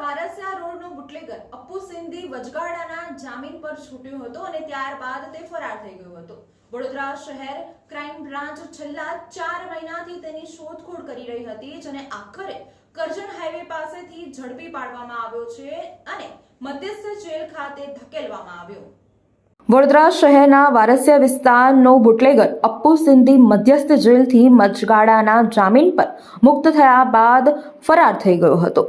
Varasiya રોડનો bootlegger. Appu Sindhi વચગાડાના જામીન પર છૂટ્યો હતો અને ત્યારબાદ તે ફરાર થઈ ગયો હતો. વડોદરા શહેર ક્રાઇમ બ્રાન્ચ છેલ્લા ચાર મહિનાથી તેની શોધખોળ કરી રહી હતી, જેને આખરે કરજણ હાઈવે પાસેથી ઝડપી પાડવામાં આવ્યો છે અને મધ્યસ્થ જેલ ખાતે ધકેલવામાં આવ્યો. વડોદરા શહેરના વારસિયા વિસ્તારનો બુટલેગર અપ્પુ સિંધી મધ્યસ્થ જેલથી મચગાડાના જામીન પર મુક્ત થયા બાદ ફરાર થઈ ગયો હતો.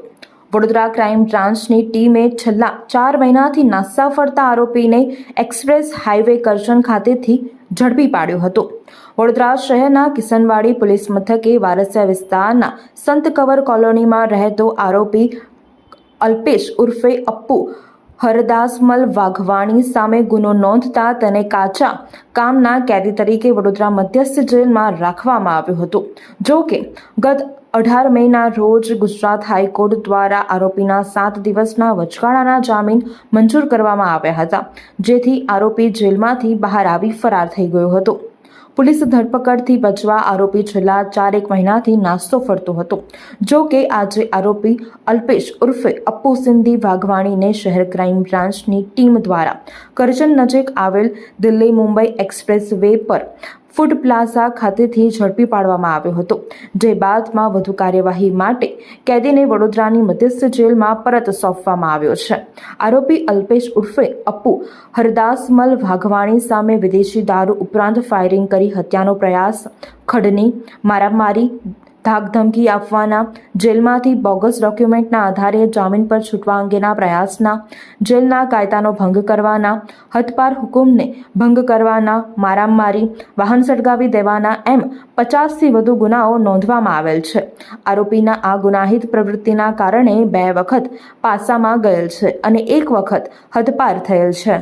વડોદરા ક્રાઇમ બ્રાન્ચની ટીમે છેલ્લા ચાર મહિનાથી નાસ્તા ફરતા આરોપીને એક્સપ્રેસ હાઈવે કરજણ ખાતેથી ઝડપી પાડ્યો હતો. વડોદરા શહેરના કિસનવાડી પોલીસ મથકે વારસિયા વિસ્તારના સંત કવર કોલોનીમાં રહેતો આરોપી અલ્પેશ ઉર્ફે અપ્પુ હરદાસમલ વાઘવાણી સામે ગુનો નોંધતા તેને કાચા કામના કેદી તરીકે વડોદરા મધ્યસ્થ જેલમાં રાખવામાં આવ્યો હતો. જો કે, ગત અઢાર મેના રોજ ગુજરાત હાઈકોર્ટ દ્વારા આરોપીના સાત દિવસના વચગાળાના જામીન મંજૂર કરવામાં આવ્યા હતા, જેથી આરોપી જેલમાંથી બહાર આવી ફરાર થઈ ગયો હતો. પોલીસ ધરપકડથી બચવા આરોપી છેલ્લા ચારેક મહિનાથી નાસ્તો ફરતો હતો. જો કે આજે આરોપી અલ્પેશ ઉર્ફે અપ્પુ સિંધી વાઘવાણીને શહેર ક્રાઇમ બ્રાન્ચની ટીમ દ્વારા કરજણ નજીક આવેલ દિલ્હી મુંબઈ એક્સપ્રેસ વે પર ફૂડ પ્લાઝા ખાતેથી ઝડપી પાડવામાં આવ્યો હતો, જે બાદમાં વધુ કાર્યવાહી માટે કેદીને વડોદરાની મધ્યસ્થ જેલમાં પરત સોંપવામાં આવ્યો છે. આરોપી અલ્પેશ ઉર્ફે અપ્પુ હરદાસમલ વાઘવાણી સામે વિદેશી દારૂ ઉપરાંત ફાયરિંગ કરી હત્યાનો પ્રયાસ, ખડની, મારામારી ધાકધમકી આપવાના જેલમાંથી બોગસ ડોક્યુમેન્ટના આધારે જામીન પર છૂટવા અંગેના પ્રયાસના, જેલના કાયદાનો ભંગ કરવાના, હથપાર હુકુમને ભંગ કરવાના, મારામારી, વાહન સળગાવી દેવાના એમ પચાસથી વધુ ગુનાઓ નોંધવામાં આવેલ છે. આરોપીના આ ગુનાહિત પ્રવૃત્તિના કારણે બે વખત પાસામાં ગયેલ છે અને એક વખત હદપાર થયેલ છે.